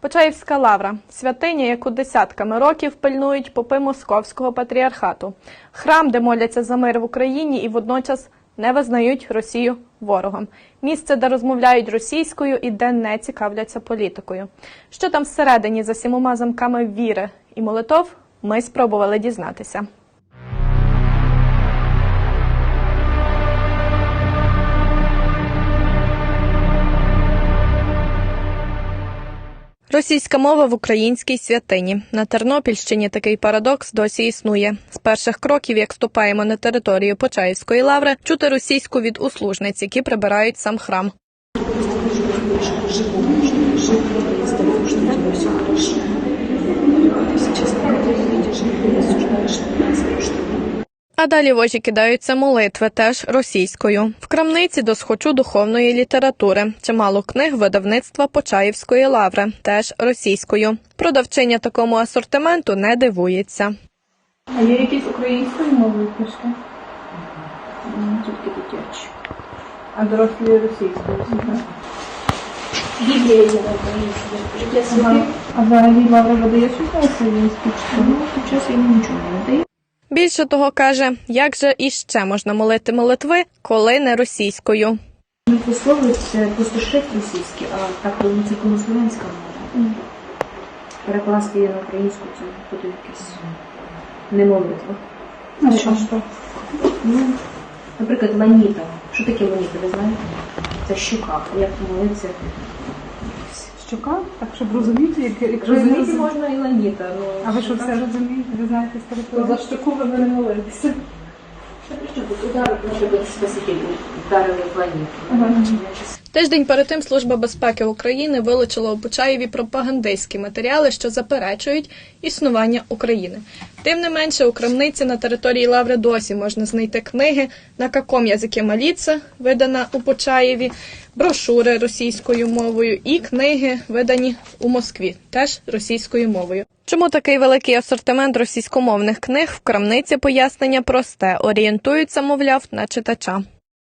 Почаївська лавра святиня, яку десятками років пильнують попи московського патріархату, храм, де моляться за мир в Україні і водночас не визнають Росію ворогом. Місце, де розмовляють російською і де не цікавляться політикою. Що там всередині за сімома замками віри і молитов, ми спробували дізнатися. Російська мова в українській святині на Тернопільщині такий парадокс досі існує. З перших кроків, як ступаємо на територію Почаївської лаври, чути російську від услужниць, які прибирають сам храм. А далі вожі кидаються молитви теж російською. В крамниці до схочу духовної літератури. Чимало книг видавництва Почаївської лаври, теж російською. Продавчиня такому асортименту не дивується. А є якісь українською мовою книжки? Тільки дитячі. А дорослі російською? Біблія є на українській. А взагалі Лавра видає щось на українській? Ну, під час війни нічого не дає. Більше того каже, як же іще можна молити молитви, коли не російською. Не висловлюється просто шрифт російський, а так це слов'янська мова. Перекласти її на українську це буде якесь не молитва. А що то? Ну, наприклад, ланіта. Що таке ланіта, ви знаєте? Це щука. Як молиться? Щука? Так, щоб розуміти, як, як Розуміти можна і ланіта. Ну, А ви що все розумієте? Ви знаєте То за штуку ви не в. Тиждень перед тим Служба безпеки України вилучила у Почаєві пропагандистські матеріали, що заперечують існування України. Тим не менше, у крамниці на території Лаври досі можна знайти книги на каком язикі моліться, видана у Почаєві, брошури російською мовою і книги, видані у Москві, теж російською мовою. Чому такий великий асортимент російськомовних книг в крамниці пояснення просте, орієнтуються, мовляв, на читача.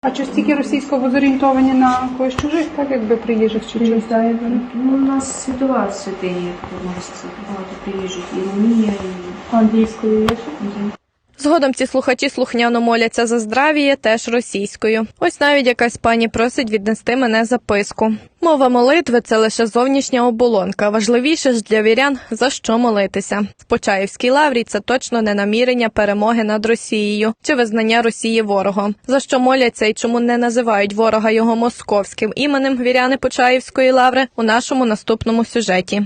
А чи стільки російського зорієнтовані на когось чужих, так якби приїжджих чи чужих? Ну, у нас світова святиня, як можна сказати, багато приїжджих. І Румунія, і Англійською є? Є. Згодом ці слухачі слухняно моляться за здравіє теж російською. Ось навіть якась пані просить віднести мене записку. Мова молитви це лише зовнішня оболонка. Важливіше ж для вірян за що молитися. В Почаївській лаврі це точно не намірення перемоги над Росією чи визнання Росії ворогом. За що моляться і чому не називають ворога його московським іменем віряни Почаївської лаври у нашому наступному сюжеті.